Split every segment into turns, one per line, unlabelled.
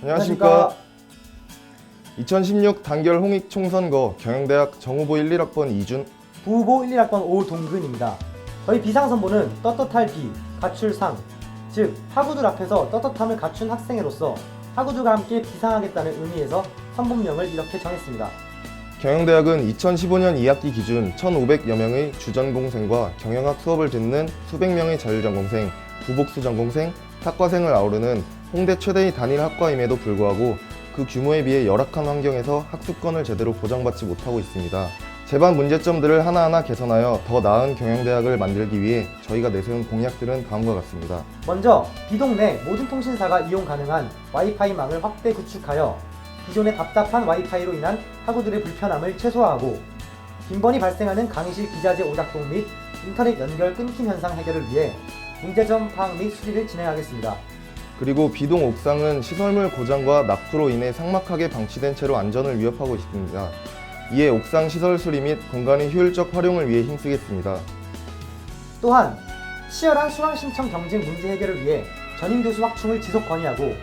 안녕하십니까. 2016 단결 홍익 총선거 경영대학 정후보 1, 1학번 이준
부후보 1, 1학번 오동근입니다. 저희 비상선보는 떳떳할 비, 가출 상, 즉 학우들 앞에서 떳떳함을 갖춘 학생으로서 학우들과 함께 비상하겠다는 의미에서 선본명을 이렇게 정했습니다.
경영대학은 2015년 2학기 기준 1,500여 명의 주전공생과 경영학 수업을 듣는 수백 명의 자율전공생, 부복수 전공생, 학과생을 아우르는 홍대 최대의 단일 학과임에도 불구하고 그 규모에 비해 열악한 환경에서 학습권을 제대로 보장받지 못하고 있습니다. 제반 문제점들을 하나하나 개선하여 더 나은 경영대학을 만들기 위해 저희가 내세운 공약들은 다음과 같습니다.
먼저 비동 내 모든 통신사가 이용 가능한 와이파이망을 확대 구축하여 기존의 답답한 와이파이로 인한 학우들의 불편함을 최소화하고 빈번히 발생하는 강의실 기자재 오작동 및 인터넷 연결 끊김 현상 해결을 위해 문제점 파악 및 수리를 진행하겠습니다.
그리고 비동 옥상은 시설물 고장과 낙후로 인해 삭막하게 방치된 채로 안전을 위협하고 있습니다. 이에 옥상 시설 수리 및 공간의 효율적 활용을 위해 힘쓰겠습니다.
또한 치열한 수강 신청 경쟁 문제 해결을 위해 전임 교수 확충을 지속 건의하고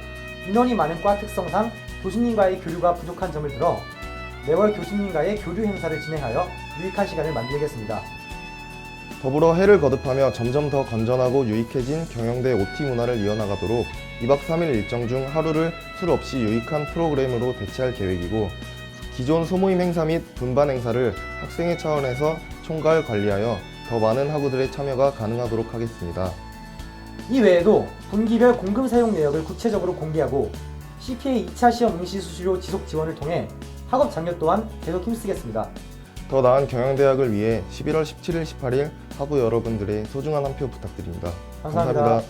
인원이 많은 과 특성상 교수님과의 교류가 부족한 점을 들어 매월 교수님과의 교류 행사를 진행하여 유익한 시간을 만들겠습니다.
더불어 해를 거듭하며 점점 더 건전하고 유익해진 경영대 OT 문화를 이어나가도록 2박 3일 일정 중 하루를 술 없이 유익한 프로그램으로 대체할 계획이고 기존 소모임 행사 및 분반 행사를 학생회 차원에서 총괄 관리하여 더 많은 학우들의 참여가 가능하도록 하겠습니다.
이 외에도 분기별 공금 사용 내역을 구체적으로 공개하고 CPA 2차 시험 응시 수수료 지속 지원을 통해 학업 장려 또한 계속 힘쓰겠습니다.
더 나은 경영대학을 위해 11월 17일, 18일 학우 여러분들의 소중한 한 표 부탁드립니다
감사합니다.